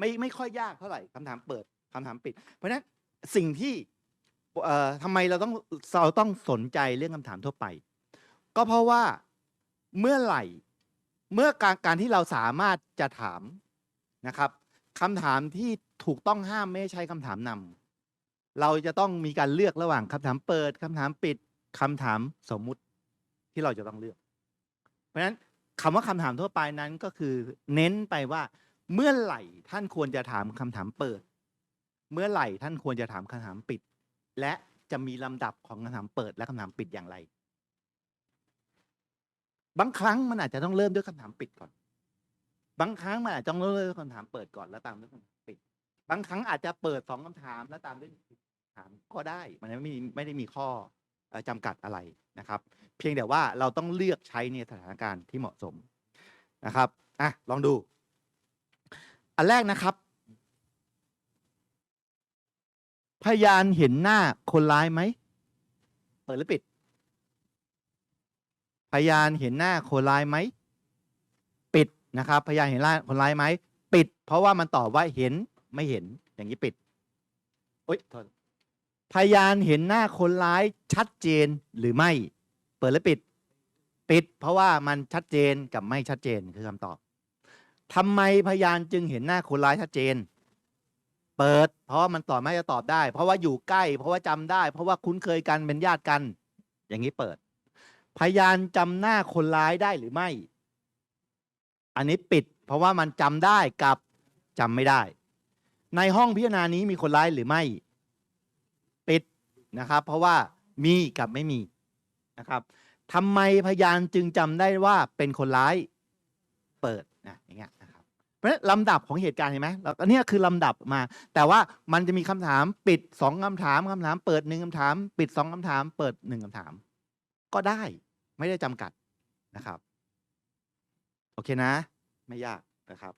ไม่ไม่ค่อยยากเท่าไหร่คำถามเปิดคำถามปิด เพราะฉะนั้นสิ่งที่เอ่อทำไมเราต้องเราต้องสนใจเรื่องคำถามทั่วไป ก็เพราะว่าเมื่อไหร่เมื่อการการที่เราสามารถจะถามนะครับคำถามที่ถูกต้องห้ามไม่ใช้คำถามนำเราจะต้องมีการเลือกระหว่างคำถามเปิดคำถามปิดคำถามสมมุติที่เราจะต้องเลือก เพราะฉะนั้นคำว่าคำถามทั่วไปนั้นก็คือเน้นไปว่า เมื่อไหร่ท่านควรจะถามคำถามเปิด เมื่อไหร่ท่านควรจะถามคำถามปิด และจะมีลำดับของคำถามเปิดและคำถามปิดอย่างไร บางครั้งมันอาจจะต้องเริ่มด้วยคำถามปิดก่อน บางครั้งมันอาจจะต้องเริ่มด้วยคำถามเปิดก่อนแล้วตามด้วยคำถามปิด บางครั้งอาจจะเปิดสองคำถามแล้วตามด้วยคำถามก็ได้ มันไม่ไม่ได้มีข้อเอ่อจำกัดอะไรนะครับ เพียงแต่ว่าเราต้องเลือกใช้ในสถานการณ์ที่เหมาะสมนะครับอะลองดู อันแรกนะครับ พยานเห็นหน้าคนร้ายไหมเปิดหรือปิด พยานเห็นหน้าคนร้ายไหมปิดนะครับ พยานเห็นหน้าคนร้ายไหมปิด เพราะว่ามันตอบว่าเห็นไม่เห็นอย่างนี้ปิดโอ๊ยโทษพยานเห็นหน้าคนร้ายชัดเจนหรือไม่ เปิดหรือปิด ปิด เพราะว่ามันชัดเจนกับไม่ชัดเจนคือคำตอบ ทำไมพยานจึงเห็นหน้าคนร้ายชัดเจน เปิด เพราะว่ามันตอบไม่จะตอบได้ เพราะว่าอยู่ใกล้ เพราะว่าจำได้ เพราะว่าคุ้นเคยกันเป็นญาติกัน อย่างนี้เปิด พยานจำหน้าคนร้ายได้หรือไม่ อันนี้ปิด เพราะว่ามันจำได้กับจำไม่ได้ ในห้องพิจารณานี้มีคนร้ายหรือไม่ ปิดนะครับ เพราะว่ามีกับไม่มีนะครับทำไมพยานจึงจำได้ว่าเป็นคนร้าย เปิดนะอย่างเงี้ย เพราะฉะนั้นลำดับของเหตุการณ์เห็นไหมแล้วอันเนี้ยคือลำดับมา แต่ว่ามันจะมีคำถามปิดสองคำถามคำถาม เปิดหนึ่งคำถาม ปิดสองคำถาม เปิดหนึ่งคำถาม ก็ได้ไม่ได้จำกัดนะครับ โอเคนะ ไม่ยากนะครับ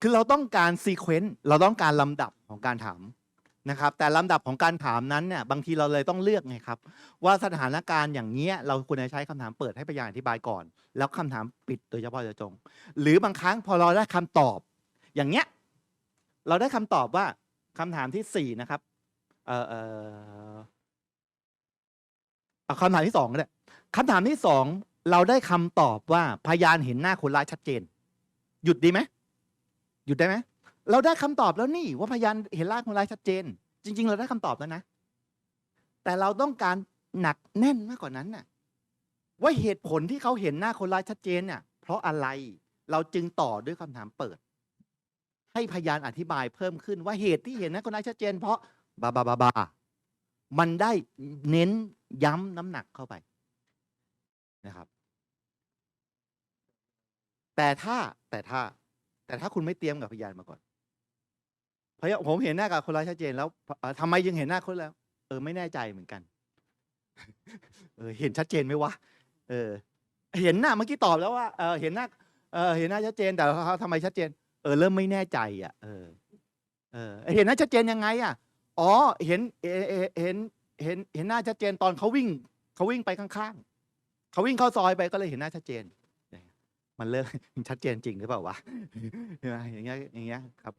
คือเราต้องการซีเควนต์เราต้องการลำดับของการถาม นะครับแต่ลำดับของการถามนั้นเนี่ยบางทีเราเลยต้องเลือกไงครับว่าสถานการณ์อย่างเงี้ยเราควรจะใช้คำถามเปิดให้พยานอธิบายก่อน แล้วคำถามปิดโดยเฉพาะเจาะจง หรือบางครั้งพอเราได้คำตอบ อย่างเงี้ยเราได้คำตอบว่าคำถามที่สี่นะครับเออเออเอาคำถามที่สองก็ได้คำถามที่สองเราได้คำตอบว่าพยานเห็นหน้าคนร้ายชัดเจน หยุดดีไหมหยุดได้ไหม เราได้คำตอบแล้วนี่ว่าพยานเห็นหน้าคนร้ายชัดเจน จริง ๆ เราได้คำตอบแล้วนะ แต่เราต้องการหนักแน่นมากกว่านั้นน่ะ ว่าเหตุผลที่เขาเห็นหน้าคนร้ายชัดเจนเนี่ยเพราะอะไรเราจึงต่อด้วยคำถามเปิด ให้พยานอธิบายเพิ่มขึ้นว่าเหตุที่เห็นหน้าคนร้ายชัดเจน เพราะบาบาบาบามันได้เน้นย้ำน้ำหนักเข้าไปนะครับ แต่ถ้าแต่ถ้า แต่ถ้าคุณไม่เตรียมกับพยานมาก่อน พยานผมเห็นหน้ากับคนร้ายชัดเจนแล้วเอ่อทำไมยังเห็นหน้าคนแล้ว เออไม่แน่ใจเหมือนกัน เออ เห็นชัดเจนไหมวะเออ เห็นหน้าเมื่อกี้ตอบแล้วว่าเออเห็นหน้าเออเห็นหน้าชัดเจนแต่เขาทำไมชัดเจน เออ เริ่มไม่แน่ใจ อะ เออ เออ เห็นหน้าชัดเจนยังไง อะ อ๋อ เห็นเอเห็นเห็นเห็นหน้าชัดเจนตอนเขาวิ่งเขาวิ่งไปข้างๆเขาวิ่งเข้าซอยไปก็เลยเห็นหน้าชัดเจน มันเริ่มชัดเจนจริงหรือเปล่าวะใช่ไหมอย่างเงี้ยอย่างเงี้ยครับ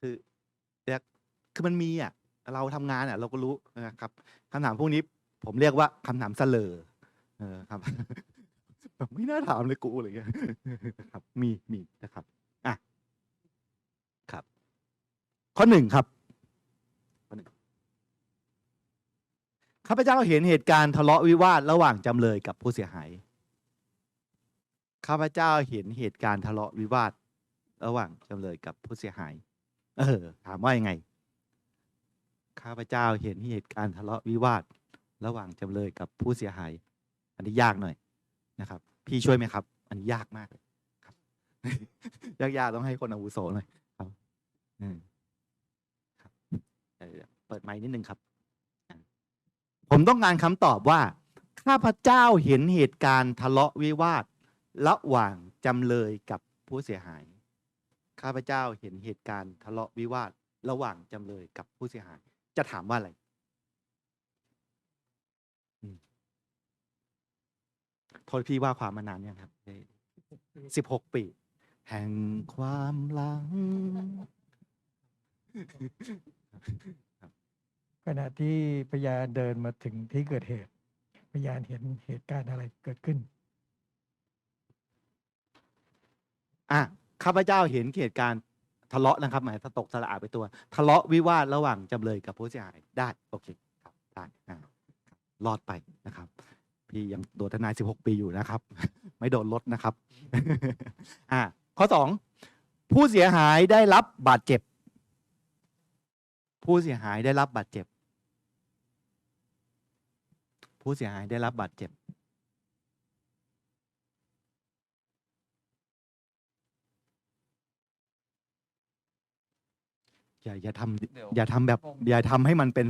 คือ คือมันมีอะเราทำงานอะเราก็รู้นะครับคำถามพวกนี้ผมเรียกว่าคำถามเสลอเออครับ แบบไม่น่าถามเลยกูอะไรเงี้ยครับ มีมีนะครับอะครับ ข้อหนึ่งครับข้อหนึ่งข้าพเจ้าเห็นเหตุการณ์ทะเลาะวิวาทระหว่างจำเลยกับผู้เสียหายข้าพเจ้าเห็นเหตุการณ์ทะเลาะวิวาทระหว่างจำเลยกับผู้เสียหาย เออ ถามว่ายังไง ข้าพเจ้าเห็นเหตุการณ์ทะเลาะวิวาท ระหว่างจำเลยกับผู้เสียหาย อันนี้ยากหน่อยนะครับ พี่ช่วยไหมครับ อันนี้ยากมากเลยครับ ยากๆต้องให้คนอาวุโสหน่อยครับอืมครับเปิดไมค์นิดนึงครับ ผมต้องการคำตอบว่า ข้าพเจ้าเห็นเหตุการณ์ทะเลาะวิวาท ระหว่างจำเลยกับผู้เสียหาย ข้าพเจ้าเห็นเหตุการณ์ทะเลาะวิวาท ระหว่างจำเลยกับผู้เสียหาย จะถามว่าอะไรอืมโทษพี่ว่าความมานานยังครับเอ้ยสิบหกปี แห่งความหลัง ขณะที่พยานเดินมาถึงที่เกิดเหตุ พยานเห็นเหตุการณ์อะไรเกิดขึ้น อะข้าพเจ้าเห็นเหตุการณ์ ทะเลาะนะครับหมายถ้าตกสระอาไปตัว ทะเลาะวิวาทระหว่างจำเลยกับผู้เสียหายได้โอเคครับได้อ่ารอดไปนะครับ พี่ยังโดนทนาย 16 ปีอยู่นะครับ ไม่โดนลดนะครับ อ่า ข้อสองผู้เสียหายได้รับบาดเจ็บ ผู้เสียหายได้รับบาดเจ็บ ผู้เสียหายได้รับบาดเจ็บ อย่าอย่าทำเดี๋ยวอย่าทำแบบงงอย่าทำให้มันเป็น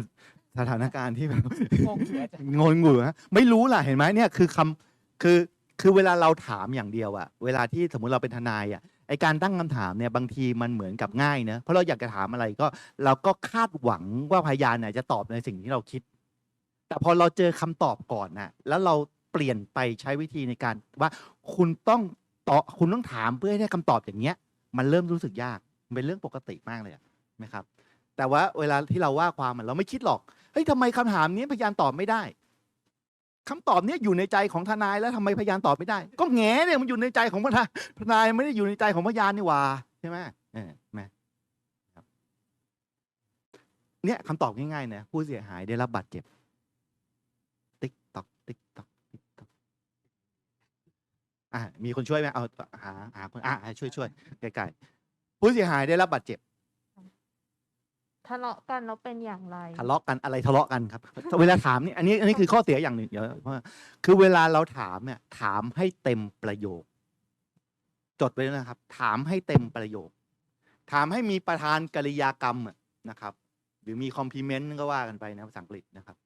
สถานการณ์ที่แบบ งงอยู่อาจารย์งงงูฮะไม่รู้ล่ะเห็นไหมเนี่ยคือคำคือคือเวลาเราถามอย่างเดียวอะเวลาที่สมมุติเราเป็นทนายอะไอการตั้งคำถามเนี่ยบางทีมันเหมือนกับง่ายเนะเพราะเราอยากจะถามอะไรก็เราก็คาดหวังว่าพยานเนี่ยจะตอบในสิ่งที่เราคิด แต่พอเราเจอคำตอบก่อนน่ะแล้วเราเปลี่ยนไปใช้วิธีในการว่าคุณต้องตอบคุณต้องถามเพื่อให้ได้คำตอบอย่างเงี้ย มันเริ่มรู้สึกยากมันเป็นเรื่องปกติมากเลยอะ ไหมครับ แต่ว่าเวลาที่เราว่าความเราไม่คิดหรอกเฮ้ยทำไมคำถามนี้พยานตอบไม่ได้คำตอบเนี้ยอยู่ในใจของทนายแล้วทำไมพยานตอบไม่ได้ ก็แง่เนี่ยมันอยู่ในใจของทนายทนายไม่ได้อยู่ในใจของพยานนี่หว่าใช่ไหมเออไหมครับเนี่ยคำตอบง่ายๆนะผู้เสียหายได้รับบาดเจ็บ ติ๊กตอกติ๊กตอกติ๊กตอกอ่ามีคนช่วยไหมเอาหาหาคนอ่าช่วยช่วยใกล้ๆผู้เสียหายได้รับบาดเจ็บ ทะเลาะกันแล้วเป็นอย่างไร ทะเลาะกันอะไรทะเลาะกันครับ เวลาถามนี่อันนี้อันนี้คือข้อเสียอย่างหนึ่งเดี๋ยวเพราะว่าคือเวลาเราถามเนี่ย ถามให้เต็มประโยค จดไว้ด้วนะครับ ถามให้เต็มประโยค ถามให้มีประธานกริยากรรมนะครับ หรือมีคอมพลีเมนต์ก็ว่ากันไปนะภาษาอังกฤษนะครับ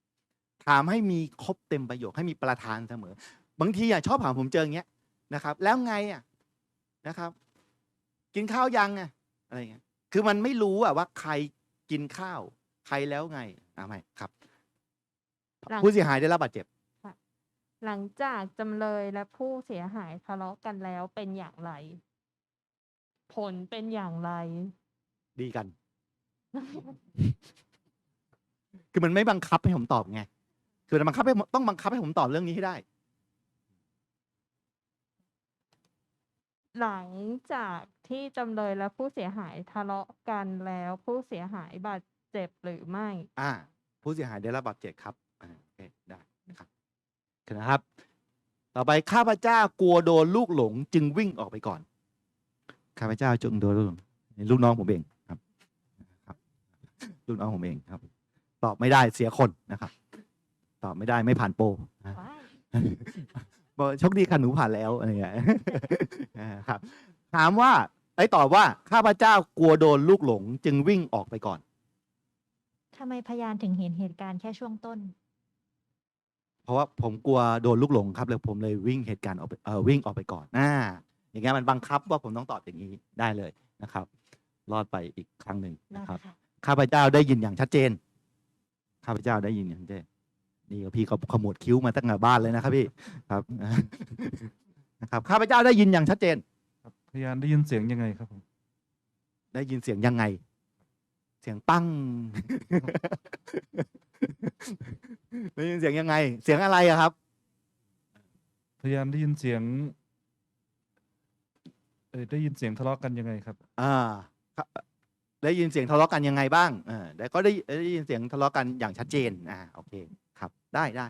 ถามให้มีครบเต็มประโยค ให้มีประธานเสมอ บางทีอะชอบถามผมเจออย่างเงี้ยนะครับ แล้วไงอะนะครับ กินข้าวยังอะอะไรเงี้ยคือมันไม่รู้อะว่าใคร กินข้าว ใครแล้วไงอ่าไม่ครับ หลัง ผู้เสียหายได้รับบาดเจ็บ หลังจากจำเลยและผู้เสียหายทะเลาะกันแล้วเป็นอย่างไร ผลเป็นอย่างไร ดีกัน คือมันไม่บังคับให้ผมตอบไง คือมันบังคับให้ผมต้องบังคับให้ผมตอบเรื่องนี้ให้ได้ หลังจากที่จำเลยและผู้เสียหายทะเลาะกันแล้วผู้เสียหายบาดเจ็บหรือไม่ อ่า ผู้เสียหายได้รับบาดเจ็บครับอ่าโอเคได้นะครับนะครับ ต่อไปข้าพเจ้ากลัวโดนลูกหลง จึงวิ่งออกไปก่อน ข้าพเจ้าจึงโดนลูกหลงลูกน้องผมเองครับครับ ลูกน้องผมเองครับ ตอบไม่ได้เสียคนนะครับ ตอบไม่ได้ไม่ผ่านโปรนะ บอกโชคดีค่ะหนูผ่านแล้วอะไรเงี้ยอ่าครับ ถามว่าไอ้ยตอบว่าข้าพเจ้ากลัวโดนลูกหลง จึงวิ่งออกไปก่อน ทำไมพยานถึงเห็นเหตุการณ์แค่ช่วงต้น เพราะว่าผมกลัวโดนลูกหลงครับเลยผมเลยวิ่งเหตุการณ์ออกไปเออวิ่งออกไปก่อนอ่าอย่างเงี้ยมันบังคับว่าผมต้องตอบอย่างนี้ได้เลยนะครับ รอดไปอีกครั้งหนึ่งได้นะครับค่ะข้าพเจ้าได้ยินอย่างชัดเจน ข้าพเจ้าได้ยินอย่างชัดเจน นี่ก็พี่เขาขมวดคิ้วมาตั้งแต่บ้านเลยนะครับพี่ครับนะครับข้าพเจ้าได้ยินอย่างชัดเจน ครับพยานได้ยินเสียงยังไงครับผมได้ยินเสียงยังไง เสียงปั้งได้ยินเสียงยังไง เสียงอะไรอะครับ พยานได้ยินเสียงเออได้ยินเสียงทะเลาะกันยังไงครับ อ่าครับได้ยินเสียงทะเลาะกันยังไงบ้างเออแต่ก็ได้ได้ยินเสียงทะเลาะกันอย่างชัดเจน อ่า โอเคครับ ได้ได้